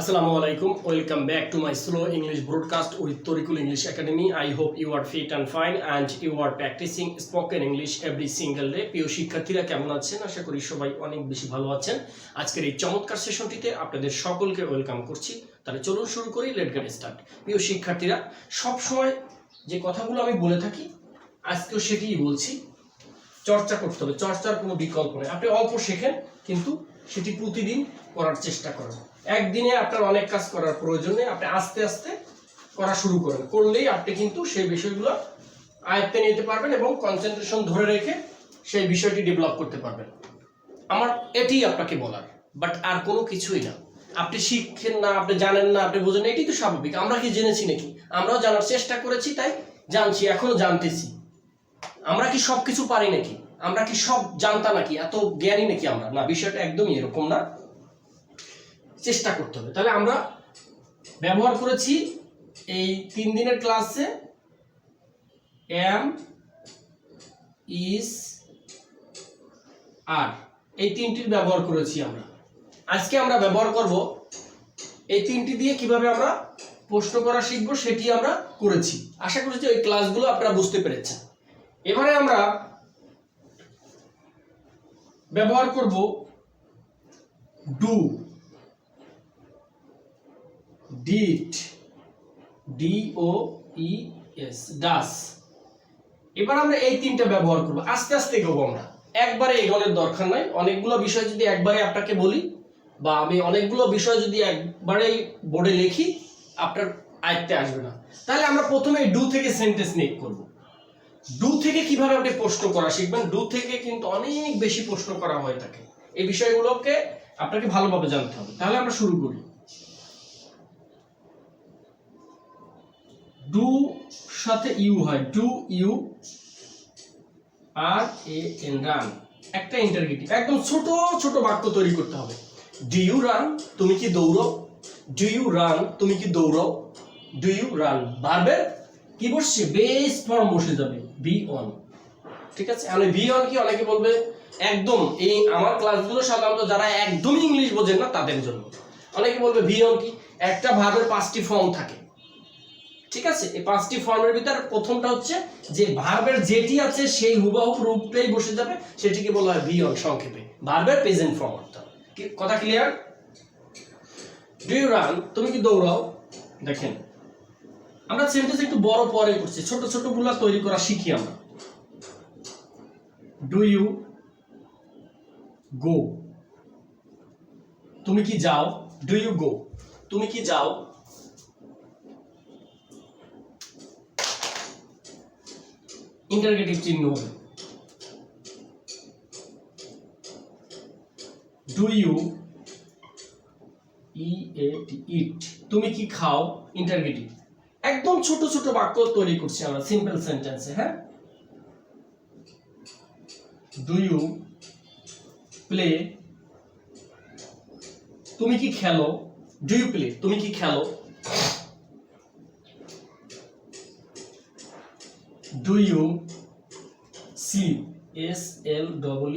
Assalamu আলাইকুম, welcome back to my slow English broadcast with Torikul English academy. I hope you are fit and fine and you are practicing spoken English every single day. প্রিয় শিক্ষার্থীরা, কেমন আছেন? আশা করি সবাই অনেক বেশি ভালো আছেন। আজকের এই চমৎকার সেশনটিতে আপনাদের সকলকে ওয়েলকাম করছি। তাহলে চলুন শুরু করি, লেট গেট স্টার্ট। প্রিয় শিক্ষার্থীরা, সবসময় যে কথাগুলো আমি বলে থাকি, আজকেও সেটিই বলছি। চর্চা করতে হবে, চর্চার কোনো বিকল্প নেই। আপনি অল্প শেখেন, কিন্তু সেটি প্রতিদিন করার চেষ্টা করেন। একদিনে আপনার অনেক কাজ করার প্রয়োজন নেই আপনি আস্তে আস্তে করা শুরু করেন। করলেই আপনি কিন্তু সেই বিষয়গুলো আয়ত্তে নিতে পারবেন এবং কনসেন্ট্রেশন ধরে রেখে সেই বিষয়টি ডেভেলপ করতে পারবেন। আমার এটিই আপনাকে বলার বাট আর কোনো কিছুই না। আপনি শিখেন না, আপনি জানেন না, আপনি বোঝেন এটি তো স্বাভাবিক। আমরা কি জেনেছি নাকি? আমরাও জানার চেষ্টা করেছি, তাই জানছি এখনও জানতেছি। আমরা কি সব কিছু পারি নাকি? আমরা কি সব জানতা নাকি? এত জ্ঞানী নাকি আমরা? না, বিষয়টা একদমই এরকম না। চেষ্টা করতে হবে। তাহলে আমরা ব্যবহার করেছি এই তিন দিনের ক্লাসে এম ইস আর এই তিনটির ব্যবহার করেছি আমরা। আজকে আমরা ব্যবহার করব এই তিনটি দিয়ে কীভাবে আমরা প্রশ্ন করা শিখব সেটি আমরা করেছি। আশা করি যে ওই ক্লাসগুলো আপনারা বুঝতে পেরেছেন। এবারে আমরা ব্যবহার করব do did D O E S does এবার আমরা এই তিনটা ব্যবহার করব। আস্তে আস্তে এগোবো আমরা। একবারে এগোনোর দরকার নাই। অনেকগুলো বিষয় যদি একবারে আপনাকে বলি, বা আমি অনেকগুলো বিষয় যদি একবারেই বোর্ডে লিখি, আপনার আয়ত্তে আসবে না। তাহলে আমরা প্রথমে ডু থেকে সেন্টেন্স মেক করব। ডু থেকে কীভাবে আপনি প্রশ্ন করা শিখবেন? ডু থেকে কিন্তু অনেক বেশি প্রশ্ন করা হয়ে থাকে। এই বিষয়গুলোকে আপনাকে ভালোভাবে জানতে হবে। তাহলে আমরা শুরু করি। ডু সাথে ইউ হয়, do you R A N run. একটা ইন্টারগেটিভ একদম ছোট ছোট বাক্য তৈরি করতে হবে। ডু ইউ রান, তুমি কি দৌড়ো? ডু ইউ রান, তুমি কি দৌড়ো? Do you run. ভার্বের কি বসছে বেস ফর্ম বসে যাবে বি অন ঠিক আছে? আমি বি অন কি? অনেকে বলবে, একদম, এই আমার ক্লাসগুলো সাধারণত যারা একদমই ইংলিশ বোঝেন না, তাদের জন্য। অনেকে বলবে বি অন কি? একটা ভার্বের পাঁচটি ফর্ম থাকে। ঠিক আছে? এই পাঁচটি ফর্মের ভিতর প্রথমটা হচ্ছে যে ভার্বের যেটি আছে সেই হুবাহু রূপটাই বসে যাবে, সেটিকে বলা হয় বি অন সংক্ষেপে। ভার্বের প্রেজেন্ট ফর্ম অর্থাৎ কি- কথা ক্লিয়ার ডু ইউ রান তুমি কি দৌড়াও? দেখেন, আমরা সেন্টেন্স একটু বড় পরে করছি, ছোট ছোটগুলা তৈরি করা শিখি আমরা। ডু ইউ গো তুমি কি যাও? ডু ইউ গো তুমি কি যাও? ইন্টারগেটিভ চিহ্ন হবে। ডু ইউ ইট তুমি কি খাও? ইন্টারগেটিভ একদম ছোট ছোট বাক্য তৈরি করছি আমরা সিম্পল সেন্টেন্সে হ্যাঁ? ডু ইউ প্লে তুমি কি খেলো? ডু ইউ প্লে তুমি কি খেলো? Do you sleep S L double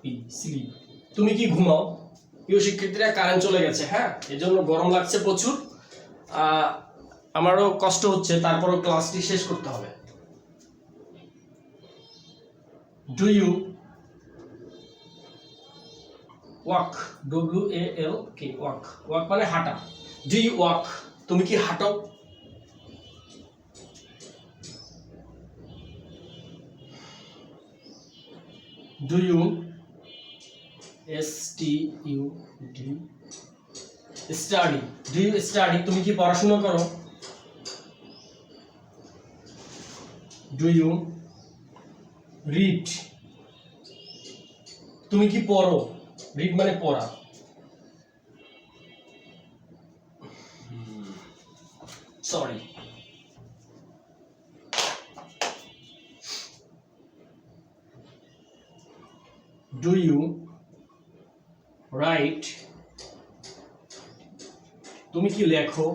P sleep তুমি কি ঘুমাও? প্রিয় শিক্ষার্থীরা কারেন্ট চলে গেছে হ্যাঁ? এজন্য গরম লাগছে প্রচুর। আমারও কষ্ট হচ্ছে, তারপরও ক্লাসটি শেষ করতে হবে। Do you walk W A L K walk walk মানে হাঁটা। ডু ইউ ওয়াক তুমি কি হাঁটো? Do you S T U D study do you study তুমি কি পড়াশোনা করো? ডু ইউ রিড তুমি কি পড়ো? রিড মানে পড়া। সরি ডু ইউ রাইট তুমি কি লেখো?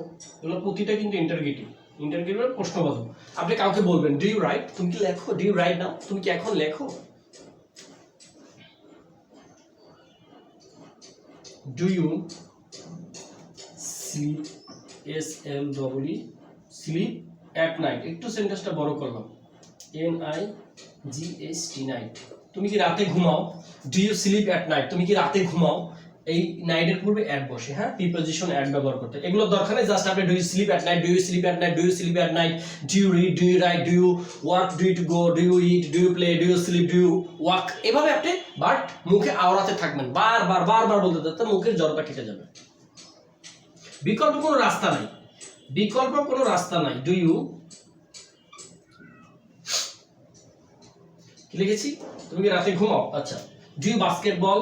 এগুলো প্রতিটা কিন্তু ইন্টারগেটিভ ইন্টারগেটিভ প্রশ্নবোধক। আপনি কাউকে বলবেন ডু ইউ রাইট তুমি কি লেখো? ডু ইউ রাইট নাও তুমি কি এখন লেখো? Do you sleep S L double sleep at night একটু সেন্টেন্সটা বড় করলাম। N I G S T night তুমি কি রাতে ঘুমাও do you sleep at night তুমি কি রাতে ঘুমাও এই নাইটের পূর্বে অ্যাড বসে হ্যাঁ প্রিপোজিশন অ্যাড ব্যবহার করতে এগুলো দরকার নেই জাস্ট আপনি do you sleep at night do you sleep at night do you sleep at night do you read do you write do you work do you to go do you eat do you play do you sleep do you walk এভাবে আপনি but মুখে আওড়াতে থাকবেন বারবার বারবার বলতে থাকতে মুখের জড়তা কেটে যাবে বিকল্প কোনো রাস্তা নাই বিকল্প কোনো রাস্তা নাই ডু ইউ লিখেছি? তুমি কি রাতে ঘুমাও? আচ্ছা। Do you basketball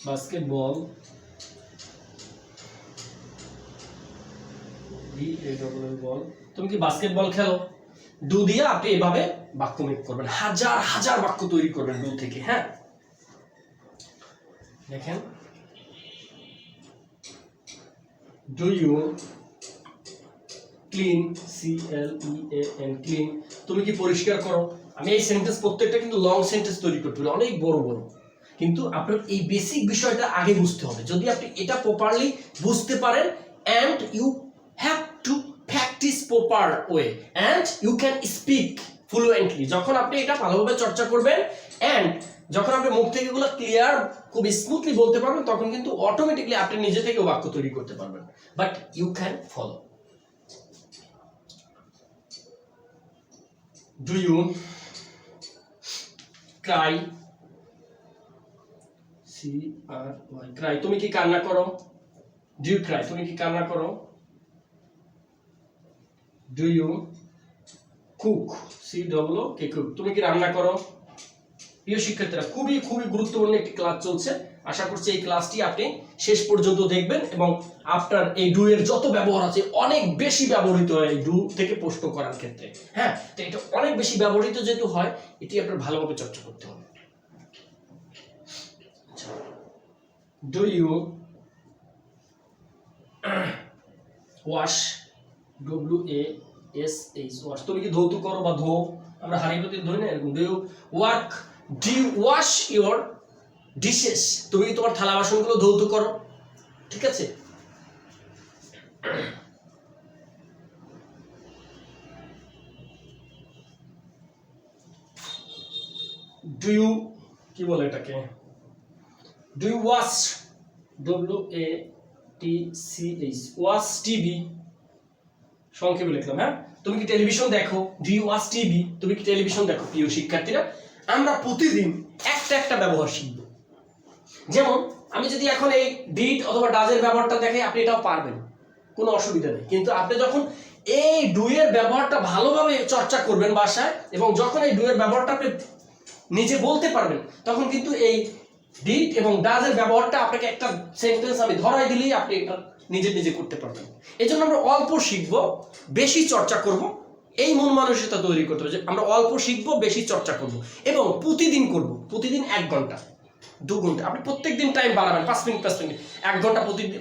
basketball ball তুমি কি বাস্কেটবল খেলো? ডু দিয়ে আপনি এভাবে বাক্য মেক করবেন। হাজার হাজার বাক্য তৈরি করবেন ডু থেকে হ্যাঁ? দেখেন। Do you clean C L E A N clean তুমি কি পরিষ্কার করো? আমি এই সেন্টেন্স প্রত্যেকটা কিন্তু লং সেন্টেন্স তৈরি করতে পারি অনেক বড় বড়। কিন্তু আপনার এই বেসিক বিষয়টা আগে বুঝতে হবে। যদি আপনি এটা প্রপারলি বুঝতে পারেন and you have to practice proper way and you can speak fluently যখন আপনি এটা ভালোভাবে চর্চা করবেন অ্যান্ড যখন আপনি মুখ থেকে এগুলো ক্লিয়ার খুব স্মুথলি বলতে পারবেন, তখন কিন্তু অটোমেটিকলি আপনি নিজে থেকে বাক্য তৈরি করতে পারবেন। But you can follow do you cry c r y cry তুমি কি কান্না করো do you cry তুমি কি কান্না করো do you cook C w k cook তুমি কি রান্না করো প্রিয় শিক্ষার্থীরা, খুবই খুবই গুরুত্বপূর্ণ একটি ক্লাস চলছে। আশা করছি এই ক্লাসটি আপনি শেষ পর্যন্ত দেখবেন এবং আপনার এই ডু এর যত ব্যবহার আছে, অনেক বেশি ব্যবহৃত হয় ডু থেকে প্রশ্ন করার ক্ষেত্রে। হ্যাঁ তো এটা অনেক বেশি ব্যবহৃত যেহেতু হয়, এটি আপনার ভালোভাবে চর্চা করতে হবে। Do you wash W A S H wash তুমি কি ধৌত করো বা ধো? আমরা প্রতি ধরি না, এরকম। Do you work do wash your dishes তুমি তোমার থালা বাসনগুলো ধৌত করো। ঠিক আছে? ডু ইউ কি বলে এটাকে? Do you watch W A T C H watch TV সংক্ষেপে লিখলাম হ্যাঁ? তুমি কি টেলিভিশন দেখো? ডু ওয়াচ টিভি তুমি কি টেলিভিশন দেখো, প্রিয় শিক্ষার্থীরা? আমরা প্রতিদিন একটা একটা ব্যবহার শিখব। যেমন, আমি যদি এখন এই ডিট অথবা ডাজের ব্যবহারটা দেখে আপনি এটাও পারবেন। কোনো অসুবিধা নেই। কিন্তু আপনি যখন এই ডুয়ের ব্যবহারটা ভালোভাবে চর্চা করবেন বাসায়, এবং যখন এই ডুয়ের ব্যবহারটা আপনি নিজে বলতে পারবেন, তখন কিন্তু এই ডিট এবং ডাজের ব্যবহারটা আপনাকে একটা সেন্টেন্স আমি ধরাই দিলেই আপনি এটা নিজে নিজে করতে পারবেন। এই জন্য আমরা অল্প শিখব, বেশি চর্চা করব এই মন মানসিকতা তৈরি করতে হবে যে আমরা অল্প শিখব, বেশি চর্চা করব। এবং প্রতিদিন করব, প্রতিদিন এক ঘণ্টা, দু ঘণ্টা। আপনি প্রত্যেক দিন টাইম বাড়াবেন, পাঁচ মিনিট পাঁচ মিনিট, এক ঘণ্টা প্রতিদিন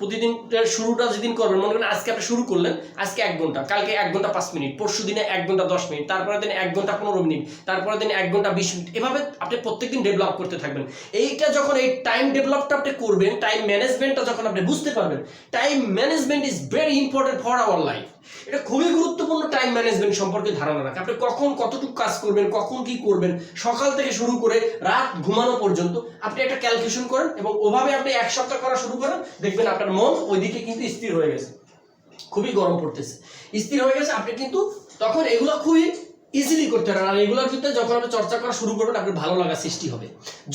প্রতিদিন শুরুটা যেদিন করবেন, মনে করেন আজকে আপনি শুরু করলেন, আজকে এক ঘণ্টা, কালকে এক ঘণ্টা, পাঁচ মিনিট, পরশু দিনে এক ঘণ্টা, দশ মিনিট, তারপরের দিন এক ঘণ্টা, পনেরো মিনিট তারপরে দিন এক ঘণ্টা, বিশ মিনিট, এভাবে আপনি প্রত্যেকদিন ডেভেলপ করতে থাকবেন। এইটা যখন এই টাইম ডেভেলপটা আপনি করবেন টাইম ম্যানেজমেন্টটা যখন আপনি বুঝতে পারবেন time management is very important for our life এটা খুবই গুরুত্বপূর্ণ টাইম ম্যানেজমেন্ট সম্পর্কে ধারণা রাখা। আপনি কখন কতটুকু কাজ করবেন, কখন কি করবেন, সকাল থেকে শুরু করে রাত ঘুমানো পর্যন্ত আপনি একটা ক্যালকুলেশন করেন এবং ওভাবে আপনি এক সপ্তাহ করা শুরু করেন, দেখবেন আপনার মন ওইদিকে কিন্তু স্থির হয়ে গেছে। খুবই গরম পড়তেছে। স্থির হয়ে গেছে, আপনি কিন্তু তখন এগুলো খুবই ইজিলি করতে পারেন। আর এগুলোর ভিতরে যখন আপনি চর্চা করা শুরু করবেন, আপনার ভালো লাগা সৃষ্টি হবে।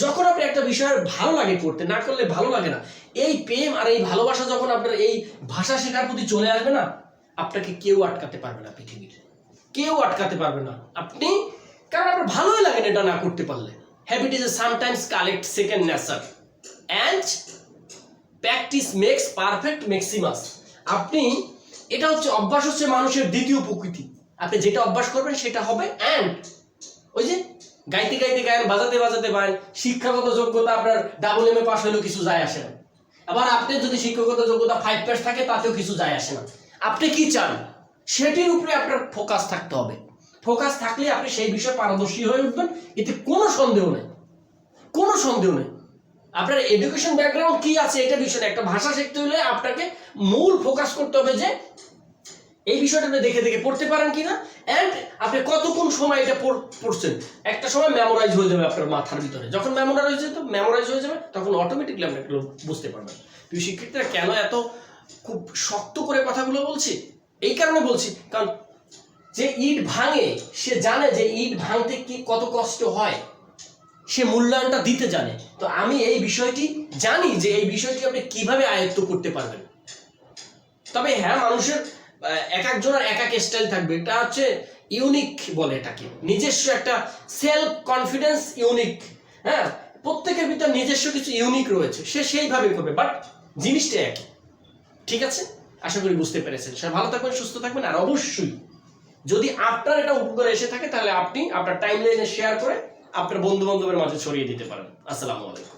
যখন আপনি একটা বিষয়ের ভালো লাগে করতে, না করলে ভালো লাগে না, এই প্রেম আর এই ভালোবাসা যখন আপনার এই ভাষা শেখার প্রতি চলে আসবে না আপনাকে কেউ আটকাতে পারবে না পৃথিবীর। কেউ আটকাতে পারবে না। আপনি, কারণ আপনার ভালোই লাগে না এটা না করতে পারলে। Habit is a sometimes collect second nature and practice makes perfect maximus আপনি, এটা হচ্ছে অভ্যাস হচ্ছে মানুষের দ্বিতীয় প্রকৃতি। আপনি যেটা অভ্যাস করবেন সেটা হবে অ্যান্ড ওই যে, গাইতে গাইতে গায়েন বাজাতে বাজাতে গায়েন শিক্ষাগত যোগ্যতা আপনার ডাবল এম এ পাস হলেও কিছু যায় আসে না। আবার আপনি যদি শিক্ষাগত যোগ্যতা ফাইভ পাস থাকে, তাতেও কিছু যায় আসে না। আপনি কি চান? সেটির উপরে আপনার ফোকাস থাকতে হবে। ফোকাস থাকলে আপনি সেই বিষয়ে পারদর্শী হয়ে উঠবেন, এতে কোনো সন্দেহ নেই। কোনো সন্দেহ নেই। আপনার এডুকেশন ব্যাকগ্রাউন্ড কি আছে এটা বিষয় না। একটা ভাষা শিখতে হলে আপনাকে মূল ফোকাস করতে হবে যে এই বিষয়টা আপনি দেখে দেখে পড়তে পারেন কিনা অ্যান্ড আপনি কতক্ষণ সময় এটা পড়ছেন। একটা সময় মেমোরাইজ হয়ে যাবে আপনার মাথার ভিতরে। যখন মেমোরাইজ হয়ে যাবে মেমোরাইজ হয়ে যাবে, তখন অটোমেটিকলি আপনি বুঝতে পারবেন। প্রিয় শিক্ষার্থীরা, কেন এত খুব শক্ত করে কথাগুলো বলছি। এই কারণে বলছি, কারণ যে ইট ভাঙে, সে জানে যে ইট ভাঙতে কি কত কষ্ট হয়। সে মূল্যায়নটা দিতে জানে। তো আমি এই বিষয়টি জানি যে এই বিষয়টি আপনি কীভাবে আয়ত্ত করতে পারবেন। তবে হ্যাঁ মানুষের এক একজনের এক এক স্টাইল থাকবে। এটা হচ্ছে ইউনিক বলে এটাকে। নিজস্ব একটা সেলফ কনফিডেন্স ইউনিক হ্যাঁ প্রত্যেকের ভিতর নিজস্ব কিছু ইউনিক রয়েছে। সে সেইভাবে করবে। বাট জিনিসটা একই। ঠিক আছে? আশা করি বুঝতে পেরেছেন। সবাই ভালো থাকবেন, সুস্থ থাকবেন, আর অবশ্যই যদি আপনার এটা উপকারে এসে থাকে, তাহলে আপনি আপনার টাইম লাইনে শেয়ার করে আপনার বন্ধু বান্ধবের মাঝে ছড়িয়ে দিতে পারেন। আসসালামু আলাইকুম।